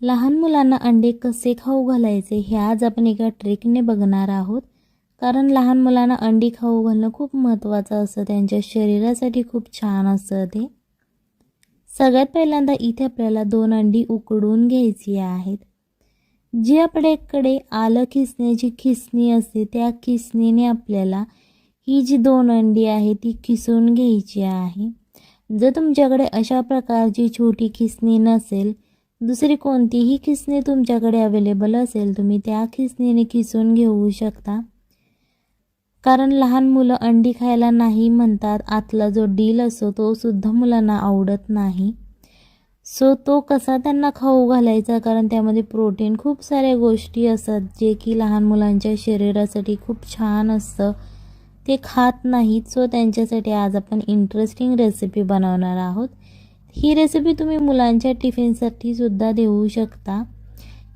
लहान मुलांना अंडे कसे खाऊ घालायचे हे आज आपण एका ट्रिकने बघणार आहोत. कारण लहान मुलांना अंडी खाऊ घालणं खूप महत्त्वाचं असतं. त्यांच्या शरीरासाठी खूप छान असतं ते. सगळ्यात पहिल्यांदा इथे आपल्याला दोन अंडी उकडून घ्यायची आहेत. जी आपल्याकडे आलं खिसण्याची खिसणी असते त्या खिसणीने आपल्याला ही जी दोन अंडी आहे ती खिसून घ्यायची आहे. जर तुमच्याकडे अशा प्रकारची छोटी खिसणी नसेल दुसरी कोणतीही खिसणी तुमच्याकडे अवेलेबल असेल तुम्ही त्या खिसणीने खिसून घेऊ शकता. कारण लहान मुलं अंडी खायला नाही म्हणतात आतला जो डील असतो तो सुद्धा मुलांना आवडत नाही. सो तो कसा त्यांना खाऊ घालायचा? कारण त्यामध्ये प्रोटीन खूप साऱ्या गोष्टी असतात जे की लहान मुलांच्या शरीरासाठी खूप छान असतं. ते खात नाहीत सो त्यांच्यासाठी आज आपण इंटरेस्टिंग रेसिपी बनवणार आहोत. ही रेसिपी तुम्ही मुलांच्या टिफिनसाठी सुद्धा देऊ शकता.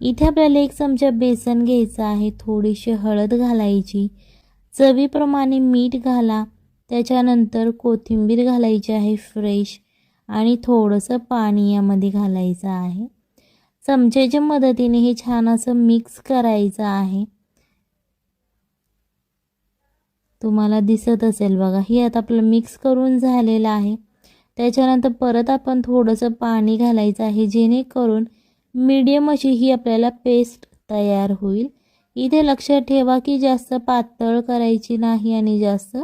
इथे आपल्याला एक चमचा बेसन घ्यायचं आहे. थोडीशी हळद घालायची. चवीप्रमाणे मीठ घाला. त्याच्यानंतर कोथिंबीर घालायची आहे फ्रेश आणि थोडंसं पाणी यामध्ये घालायचं आहे. चमच्याच्या मदतीने हे छान असं मिक्स करायचं आहे. तुम्हाला दिसत असेल बघा हे आता आपलं मिक्स करून झालेलं आहे. त्याच्यानंतर परत आपण थोडंसं पाणी घालायचं आहे जेणेकरून मीडियम अशी ही आपल्याला पेस्ट तयार होईल. इथे लक्षात ठेवा की जास्त पातळ करायची नाही आणि जास्त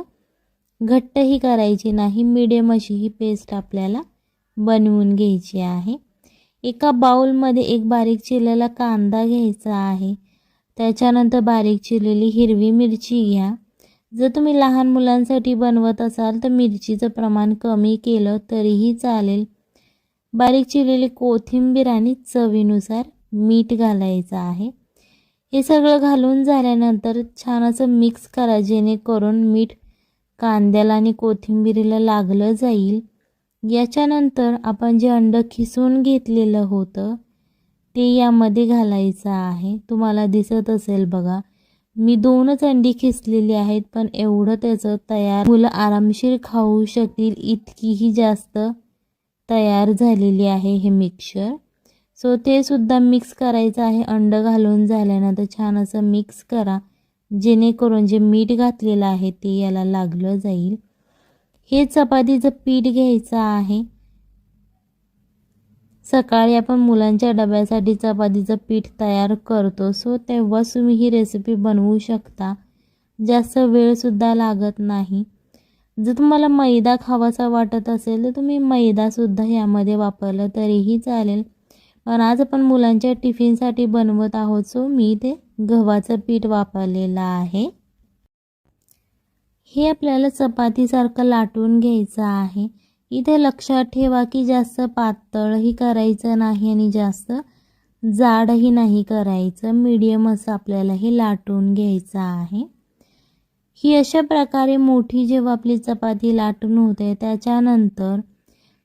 घट्टही करायची नाही. मीडियम अशी ही पेस्ट आपल्याला बनवून घ्यायची आहे. एका बाउलमध्ये एक बारीक चिरलेला कांदा घ्यायचा आहे. त्याच्यानंतर बारीक चिरलेली हिरवी मिरची घ्या. जर तुम्ही लहान मुलांसाठी बनवत असाल तर मिरचीचं प्रमाण कमी केलं तरीही चालेल. बारीक चिरलेली कोथिंबीर आणि चवीनुसार मीठ घालायचं आहे. हे सगळं घालून झाल्यानंतर छान असं मिक्स करा जेणेकरून मीठ कांद्याला आणि कोथिंबीरीला लागलं जाईल. याच्यानंतर आपण जे अंडं खिसून घेतलेलं होतं ते यामध्ये घालायचं आहे. तुम्हाला दिसत असेल बघा मी दोनच अंडी खिसलेली आहेत पण एवढं त्याचं तयार मुलं आरामशीर खाऊ शकतील इतकीही जास्त तयार झालेली आहे हे मिक्सर सो ते सुद्धा मिक्स करायचं आहे अंडं घालून झाल्यानंतर छान असं मिक्स करा जेणेकरून जे मीठ घातलेलं आहे ते याला लागलं जाईल. हे चपातीचं पीठ घ्यायचं आहे. सकाळी आपण मुलांच्या डब्यासाठी चपातीचं पीठ तयार करतो. सो तेव्हाच तुम्ही ही रेसिपी बनवू शकता. जास्त वेळसुद्धा लागत नाही. जर तुम्हाला मैदा खावासा वाटत असेल तर तुम्ही मैदासुद्धा यामध्ये वापरलं तरीही चालेल. पण आज आपण मुलांच्या टिफिनसाठी बनवत आहोत. सो मी ते गव्हाचं पीठ वापरलेलं आहे. हे आपल्याला चपातीसारखं लाटून घ्यायचं आहे. इथे लक्षात ठेवा की जास्त पातळही करायचं नाही आणि जास्त जाडही नाही करायचं. मीडियम असं आपल्याला हे लाटून घ्यायचं आहे. ही अशा प्रकारे मोठी जेव्हा आपली चपाती लाटून होते त्याच्यानंतर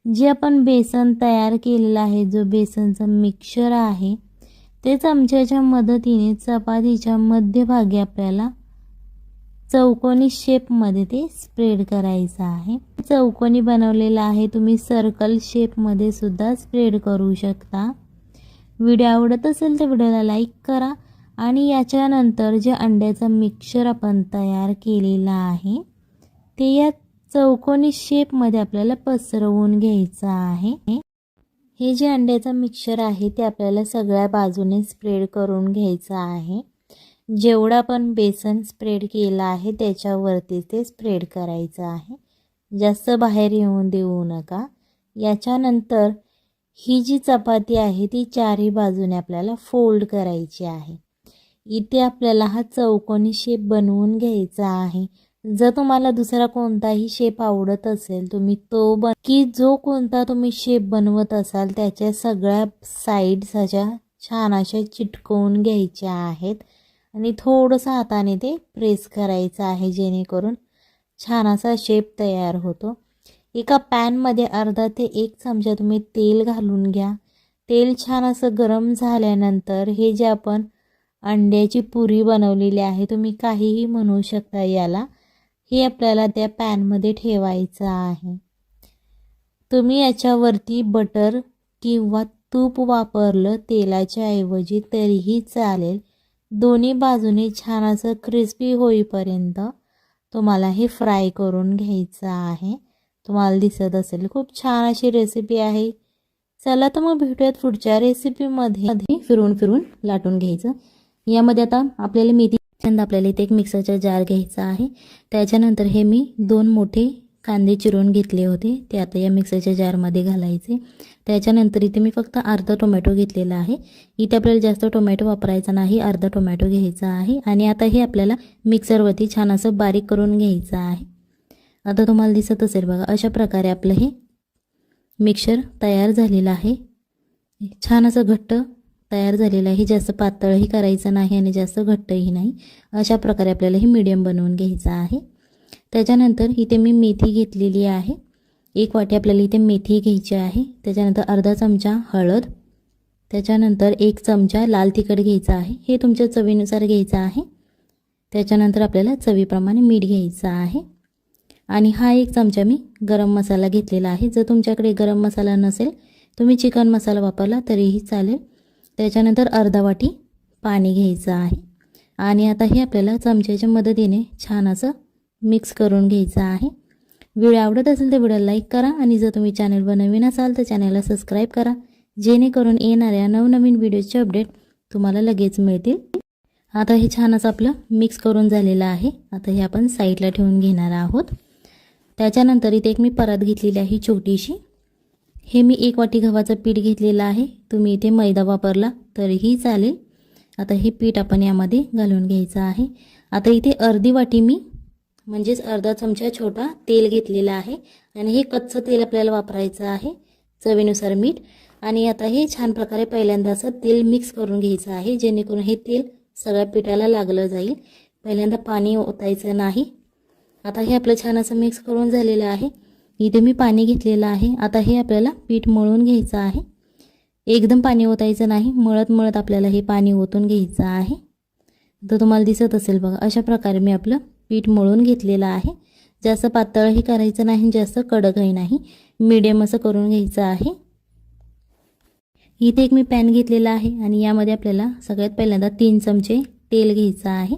जे आपण बेसन तयार केलेलं आहे जो बेसनचं मिक्सर आहे ते चमच्याच्या मदतीने चपातीच्या मध्यभागी आपल्याला चौकोनी शेपमध्ये ते स्प्रेड करायचं आहे. चौकोनी बनवलेलं आहे तुम्ही सर्कल शेपमध्ये सुद्धा स्प्रेड करू शकता. व्हिडिओ आवडत असेल तर व्हिडिओला लाईक करा आणि याच्यानंतर जे अंड्याचं मिक्सर आपण तयार केलेला आहे ते या चौकोनी शेपमध्ये आपल्याला पसरवून घ्यायचं आहे. हे जे अंड्याचं मिक्सर आहे ते आपल्याला सगळ्या बाजूने स्प्रेड करून घ्यायचं आहे. जेवढा पण बेसन स्प्रेड केला आहे त्याच्यावरती ते स्प्रेड करायचं आहे. जास्त बाहेर येऊन देऊ नका. याच्यानंतर ही जी चपाती आहे ती चारही बाजूने आपल्याला फोल्ड करायची आहे. इथे आपल्याला हा चौकोनी शेप बनवून घ्यायचा आहे. जर तुम्हाला दुसरा कोणताही शेप आवडत असेल तुम्ही तो बन की जो कोणता तुम्ही शेप बनवत असाल त्याच्या सगळ्या साईड्स अशा छान अशा चिटकवून घ्यायच्या आहेत. आणि थोडंसं हाताने ते प्रेस करायचं आहे जेणेकरून छान असा शेप तयार होतो. एका पॅनमध्ये अर्धा ते एक चमचा तुम्ही तेल घालून घ्या. तेल छान असं गरम झाल्यानंतर हे जे आपण अंड्याची पुरी बनवलेली आहे तुम्ही काहीही म्हणू शकता याला हे आपल्याला त्या पॅनमध्ये ठेवायचं आहे. तुम्ही याच्यावरती बटर किंवा तूप वापरलं तेलाच्या ऐवजी तरीही चालेल. दोन्ही बाजूने छान असं क्रिस्पी होईपर्यंत तुम्हाला हे फ्राय करून घ्यायचं आहे. तुम्हाला दिसत असेल खूप छान अशी रेसिपी आहे. चला तर मग भेटूयात पुढच्या रेसिपीमध्ये फिरून फिरून लाटून घ्यायचं. यामध्ये आता आपल्याला मेथी छंद आपल्याला इथे एक मिक्सरचा जार घ्यायचा आहे. त्याच्यानंतर हे मी दोन मोठे कांदे चिरून घेतले होते ते आता या मिक्सरच्या जारमध्ये घालायचे. त्याच्यानंतर इथे मी फक्त अर्धा टोमॅटो घेतलेला आहे. इथे आपल्याला जास्त टोमॅटो वापरायचा नाही अर्धा टोमॅटो घ्यायचा आहे आणि आता हे आपल्याला मिक्सरवरती छान असं बारीक करून घ्यायचं आहे. आता तुम्हाला दिसत असेल बघा अशा प्रकारे आपलं हे मिक्सर तयार झालेलं आहे. छान असं घट्ट तयार झालेलं आहे. जास्त पातळही करायचं नाही आणि जास्त घट्टही नाही. अशा प्रकारे आपल्याला हे मीडियम बनवून घ्यायचं आहे. त्याच्यानंतर इथे मी मेथी घेतलेली आहे. एक वाटी आपल्याला इथे मेथी घ्यायची आहे. त्याच्यानंतर अर्धा चमचा हळद. त्याच्यानंतर एक चमचा लाल तिखट घ्यायचा आहे. हे तुमच्या चवीनुसार घ्यायचं आहे. त्याच्यानंतर आपल्याला चवीप्रमाणे मीठ घ्यायचं आहे. आणि हा एक चमचा मी गरम मसाला घेतलेला आहे. जर तुमच्याकडे गरम मसाला नसेल तुम्ही चिकन मसाला वापरला तरीही चालेल. त्याच्यानंतर अर्धा वाटी पाणी घ्यायचं आहे. आणि आता हे आपल्याला चमच्याच्या मदतीने छान असं मिक्स करून घ्यायचा आहे. व्हिडिओ आवडत असेल तर व्हिडिओला लाईक करा आणि जर तुम्ही चॅनलवर नवीन असाल तर चॅनलला सबस्क्राईब करा. जेणेकरून येणाऱ्या नवनवीन व्हिडिओचे अपडेट तुम्हाला लगेच मिळतील. आता हे छानच आपलं मिक्स करून झालेलं आहे. आता हे आपण साईडला ठेवून घेणार आहोत. त्याच्यानंतर इथे एक मी परत घेतलेली आहे छोटीशी. हे मी एक वाटी गव्हाचं पीठ घेतलेलं आहे. तुम्ही इथे मैदा वापरला तरीही चालेल. आता हे पीठ आपण यामध्ये घालून घ्यायचं आहे. आता इथे अर्धी वाटी मी म्हणजेच अर्धा चमचा छोटा तेल घेतलेला आहे. आणि हे कच्चं तेल आपल्याला वापरायचं आहे चवीनुसार मीठ. आणि आता हे छान प्रकारे पहिल्यांदा असं तेल मिक्स करून घ्यायचं आहे जेणेकरून हे तेल सगळ्या पिठाला लागलं जाईल. पहिल्यांदा पाणी ओतायचं नाही. आता हे आपलं छान असं मिक्स करून झालेलं आहे. इथे मी पाणी घेतलेलं आहे. आता हे आपल्याला पीठ मळून घ्यायचं आहे. एकदम पाणी ओतायचं नाही. मळत मळत आपल्याला हे पाणी ओतून घ्यायचं आहे. तर तुम्हाला दिसत असेल बघा अशा प्रकारे मी आपलं पीठ मळून घेतलेलं आहे. जास्त पातळही करायचं नाही जास्त कडकही नाही. मीडियम असं करून घ्यायचं आहे. इथे एक मी पॅन घेतलेला आहे आणि यामध्ये आपल्याला सगळ्यात पहिल्यांदा तीन चमचे तेल घ्यायचं आहे.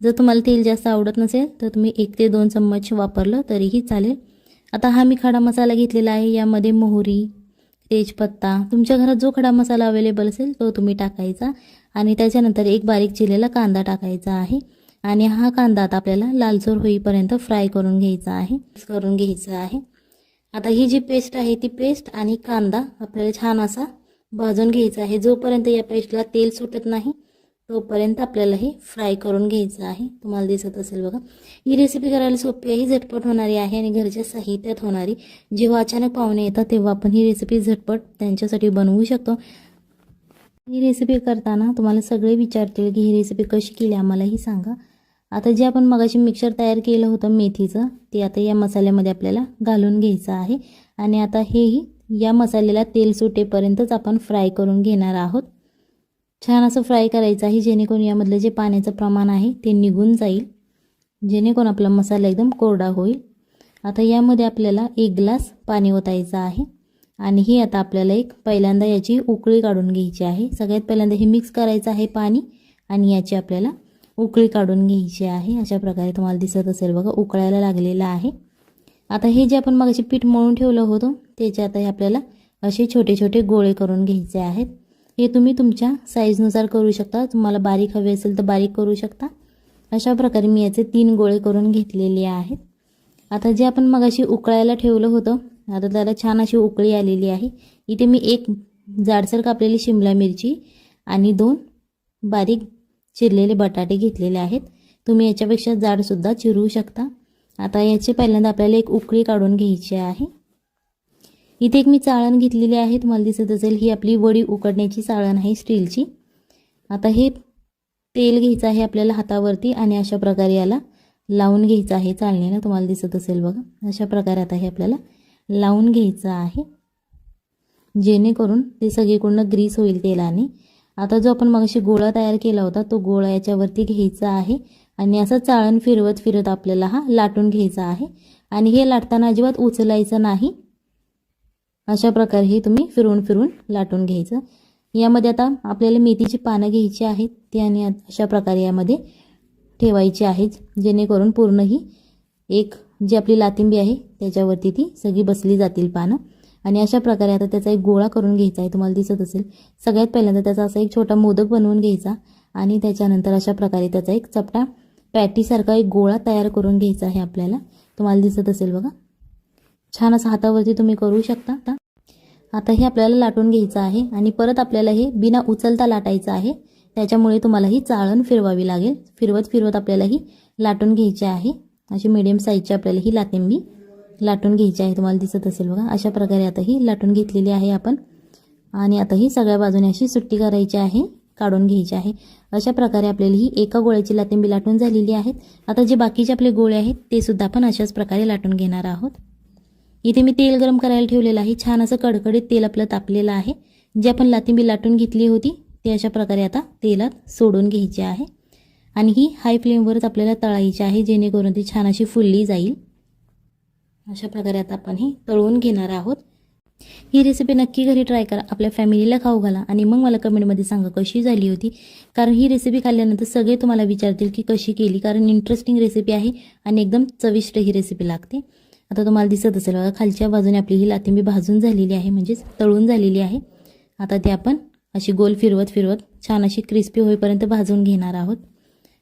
जर तुम्हाला तेल जास्त आवडत नसेल तर तुम्ही एक ते दोन चम्मच वापरलं तरीही चालेल. आता हा मी खडा मसाला घेतलेला आहे. यामध्ये मोहरी तेजपत्ता तुमच्या घरात जो खडा मसाला अवेलेबल असेल तो तुम्ही टाकायचा. आणि त्याच्यानंतर एक बारीक चिरलेला कांदा टाकायचा आहे. आणि हा कांदा आता आपल्याला लालसर होईपर्यंत फ्राय करून घ्यायचा आहे. करून घ्यायचा आहे. आता ही जी पेस्ट आहे ती पेस्ट आणि कांदा आपल्याला छान असा भाजून घ्यायचा आहे. जोपर्यंत या पेस्टला तेल सुटत नाही तोपर्यंत आपल्याला हे फ्राय करून घ्यायचं आहे. तुम्हाला दिसत असेल बघा. ही रेसिपी करायला सोपी आहे झटपट होणारी आहे आणि घरच्या साहित्यात होणारी जेव्हा अचानक पाहुणे येतात तेव्हा आपण ही रेसिपी झटपट त्यांच्यासाठी बनवू शकतो. ही रेसिपी करताना तुम्हाला सगळे विचारतील की ही रेसिपी कशी केली आम्हालाही सांगा. आता जे आपण मगाशी मिक्सर तयार केलं होतं मेथीचं ते आता या मसाल्यामध्ये आपल्याला घालून घ्यायचं आहे. आणि आता हेही या मसाल्याला तेल सुटेपर्यंतच आपण फ्राय करून घेणार आहोत. छान असं फ्राय करायचं आहे जेणेकरून यामधलं जे पाण्याचं प्रमाण आहे ते निघून जाईल. जेणेकरून आपला मसाला एकदम कोरडा होईल. आता यामध्ये आपल्याला एक ग्लास पाणी ओतायचं आहे. आणि ही आता आपल्याला एक पहिल्यांदा याची उकळी काढून घ्यायची आहे. सगळ्यात पहिल्यांदा हे मिक्स करायचं आहे पाणी. आणि याची आपल्याला उकळी काढून घ्यायची आहे. अशा प्रकारे तुम्हाला दिसत असेल बघा उकळायला लागलेलं आहे. आता हे जे आपण मगाशी पीठ मळून ठेवलं होतं त्याचे आता हे आपल्याला असे छोटे छोटे गोळे करून घ्यायचे आहेत. हे तुम्ही तुमच्या साईजनुसार करू शकता. तुम्हाला बारीक हवे असेल तर बारीक करू शकता. अशा प्रकारे मी याचे तीन गोळे करून घेतलेले आहेत. आता जे आपण मगाशी उकळायला ठेवलं होतं आता त्याला छान अशी उकळी आलेली आहे. इथे मी एक जाडसर कापलेली शिमला मिरची आणि दोन बारीक चिरलेले बटाटे घेतलेले आहेत. तुम्ही याच्यापेक्षा जाडसुद्धा चिरू शकता. आता याची पहिल्यांदा आपल्याला एक उकळी काढून घ्यायची आहे. इथे एक मी चाळण घेतलेली आहे. तुम्हाला दिसत असेल ही आपली वडी उकडण्याची चाळण आहे स्टीलची. आता हे तेल घ्यायचं आहे आपल्याला हातावरती आणि अशा प्रकारे याला लावून घ्यायचं आहे चालणीला. तुम्हाला दिसत असेल बघा अशा प्रकारे आता हे आपल्याला लावून घ्यायचं आहे. जेणेकरून ते सगळीकडून ग्रीस होईल तेलाने. आता जो आपण मगाशी गोळा तयार केला होता तो गोळा याच्यावरती घ्यायचा आहे. आणि असं चाळण फिरवत फिरत आपल्याला हा लाटून घ्यायचा आहे. आणि हे लाटताना अजिबात उचलायचं नाही. अशा प्रकारे हे तुम्ही फिरवून फिरून लाटून घ्यायचं. यामध्ये आता आपल्याला मेथीची पानं घ्यायची आहेत. ती आणि अशा प्रकारे यामध्ये ठेवायची आहेत. जेणेकरून पूर्ण ही एक जी आपली लातिंबी आहे त्याच्यावरती ती सगळी बसली जातील पानं. आणि अशा प्रकारे आता त्याचा एक गोळा करून घ्यायचा आहे तुम्हाला दिसत असेल. सगळ्यात पहिल्यांदा त्याचा असा एक छोटा मोदक बनवून घ्यायचा आणि त्याच्यानंतर अशा प्रकारे त्याचा एक चपटा पॅटीसारखा एक गोळा तयार करून घ्यायचा आहे आपल्याला. तुम्हाला दिसत असेल बघा. छान असं हातावरती तुम्ही करू शकता आता. आता हे आपल्याला लाटून घ्यायचं आहे आणि परत आपल्याला हे बिना उचलता लाटायचं आहे. त्याच्यामुळे तुम्हाला ही चाळण फिरवावी लागेल. फिरवत फिरवत आपल्याला ही लाटून घ्यायची आहे. अशी मिडियम साईजची आपल्याला ही लातिंबी लाटून घ्यायची आहे तुम्हाला दिसत असेल बघा. अशा प्रकारे आता ही लाटून घेतलेली आहे आपण. आणि आता ही सगळ्या बाजूने अशी सुट्टी करायची आहे काढून घ्यायची आहे. अशा प्रकारे आपल्याला ही एका गोळ्याची लाटिंबी लाटून झालेली आहेत. आता जे बाकीचे आपले गोळे आहेत ते सुद्धा आपण अशाच प्रकारे लाटून घेणार आहोत. इथे मी तेल गरम करायला ठेवलेलं आहे. छान असं कडकडीत तेल आपलं तापलेलं आहे. जे आपण लातिंबी लाटून घेतली होती ते अशा प्रकारे आता तेलात सोडून घ्यायची आहे. आणि ही हाय फ्लेमवरच आपल्याला तळायची आहे जेणेकरून ती छान अशी फुलली जाईल. अशा प्रकारे आता आपण ही तळून घेणार आहोत. ही रेसिपी नक्की घरी ट्राय करा. आपल्या फॅमिलीला खाऊ घाला. आणि मग मला कमेंटमध्ये सांगा कशी झाली होती. कारण ही रेसिपी खाल्ल्यानंतर सगळे तुम्हाला विचारतील की कशी केली. कारण इंटरेस्टिंग रेसिपी आहे आणि एकदम चविष्ट ही रेसिपी लागते. आता तुम्हाला दिसत असेल बघा खालच्या बाजूने आपली ही लातिंबी भाजून झालेली आहे. म्हणजेच तळून झालेली आहे. आता ती आपण अशी गोल फिरवत फिरवत छान अशी क्रिस्पी होईपर्यंत भाजून घेणार आहोत.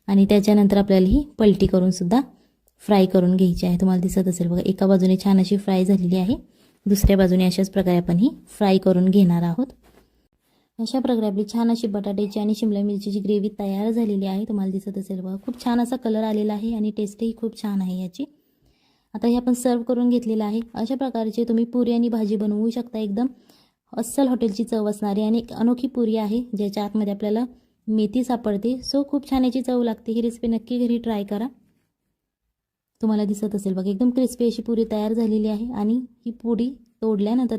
आणि त्याच्यानंतर आपल्याला ही पलटी करूनसुद्धा फ्राय करून घ्यायची आहे. तुम्हाला दिसत असेल बघा एका बाजूने छान अशी फ्राय झालेली आहे. दुसऱ्या बाजूने अशाच प्रकारे आपण ही फ्राय करून घेणार आहोत. अशा प्रकारे आपली छान अशी बटाट्याची आणि शिमला मिरचीची ग्रेव्ही तयार झालेली आहे. तुम्हाला दिसत असेल बघा खूप छान असा कलर आलेला आहे आणि टेस्टही खूप छान आहे याची. आता हे आपण सर्व करून घेतलेलं आहे. अशा प्रकारचे तुम्ही पुरी आणि भाजी बनवू शकता एकदम. अस्सल हॉटेलची चव असणारी आणि एक अनोखी पुरी आहे ज्याच्या आतमध्ये आपल्याला मेथी सापडते. सो खूप छान याची चव लागते. ही रेसिपी नक्की घरी ट्राय करा. तुम्हाला दिसत असेल बघा एकदम क्रिस्पी अशी पुरी तयार झालेली आहे आणि ही पुरी तोडल्यानंतर